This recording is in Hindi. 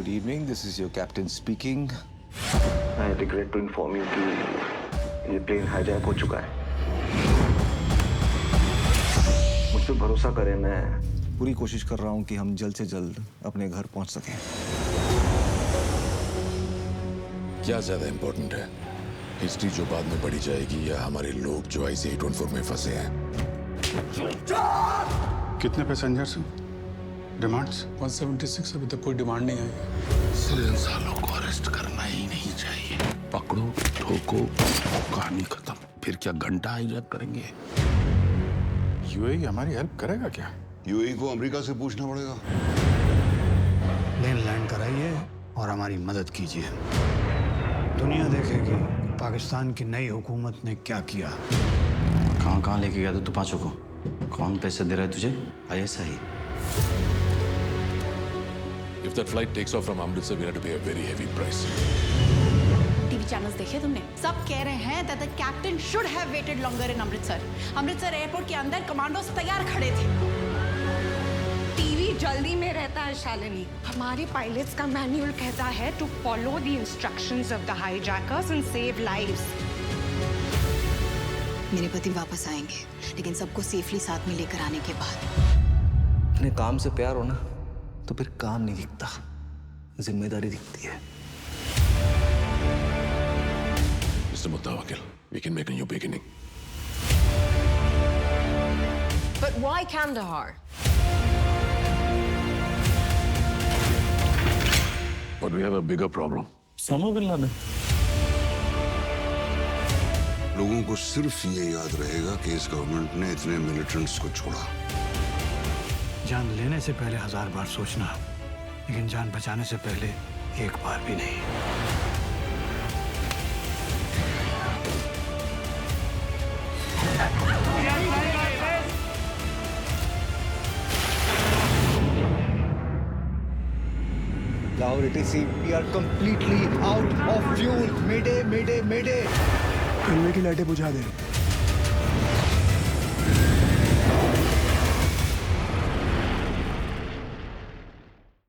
Good evening. This is your captain speaking. I regret to inform you कि ये प्लेन हाईजैक हो चुका है। मुझ पे भरोसा करें मैं। पूरी कोशिश कर रहा हूँ कि हम जल्द से जल्द अपने घर पहुँच सकें। क्या ज़्यादा इंपॉर्टेंट है? हिस्ट्री जो बाद में पढ़ी जाएगी या हमारे लोग जो आई सी में फंसे हैं? कितने पैसेंजर्स हैं? डिमांड्स 176 अभी तक कोई डिमांड नहीं आई। इन सालों को अरेस्ट करना ही नहीं चाहिए। पकड़ो ठोको कहानी खत्म। फिर क्या घंटा हाईजैक करेंगे? यूएई हमारी हेल्प करेगा क्या? यूएई को अमेरिका से पूछना पड़ेगा। प्लेन लैंड कराइए और हमारी मदद कीजिए। दुनिया देखेगी पाकिस्तान की नई हुकूमत ने क्या किया। कहाँ कहाँ लेके गया था तू पाँचों को? कौन पैसे दे रहा है तुझे? ISI If that flight takes off from Amritsar, we have to pay a very heavy price. TV channels देखे तुमने सब कह रहे हैं that the captain should have waited longer in Amritsar Amritsar airport के अंदर कमांडोज तैयार खड़े थे टीवी जल्दी में रहता है शालिनी हमारे पायलट्स का मैनुअल कहता है to follow the instructions of the hijackers and save lives मेरे पति वापस आएँगे लेकिन सबको सेफली साथ में लेकर आने के बाद। अपने काम से प्यार हो ना? तो फिर काम नहीं दिखता। ज़िम्मेदारी दिखती है। मिस्टर मुत्ता वकील we can make a new beginning problem लोगों को सिर्फ़ ये याद रहेगा कि इस गवर्नमेंट ने इतने मिलिटेंट्स को छोड़ा। जान लेने से पहले हज़ार बार सोचना लेकिन जान बचाने से पहले एक बार भी नहीं Lahore ATC, we are completely out of fuel. Mayday, mayday, mayday. Convoy की लाइटें बुझा दे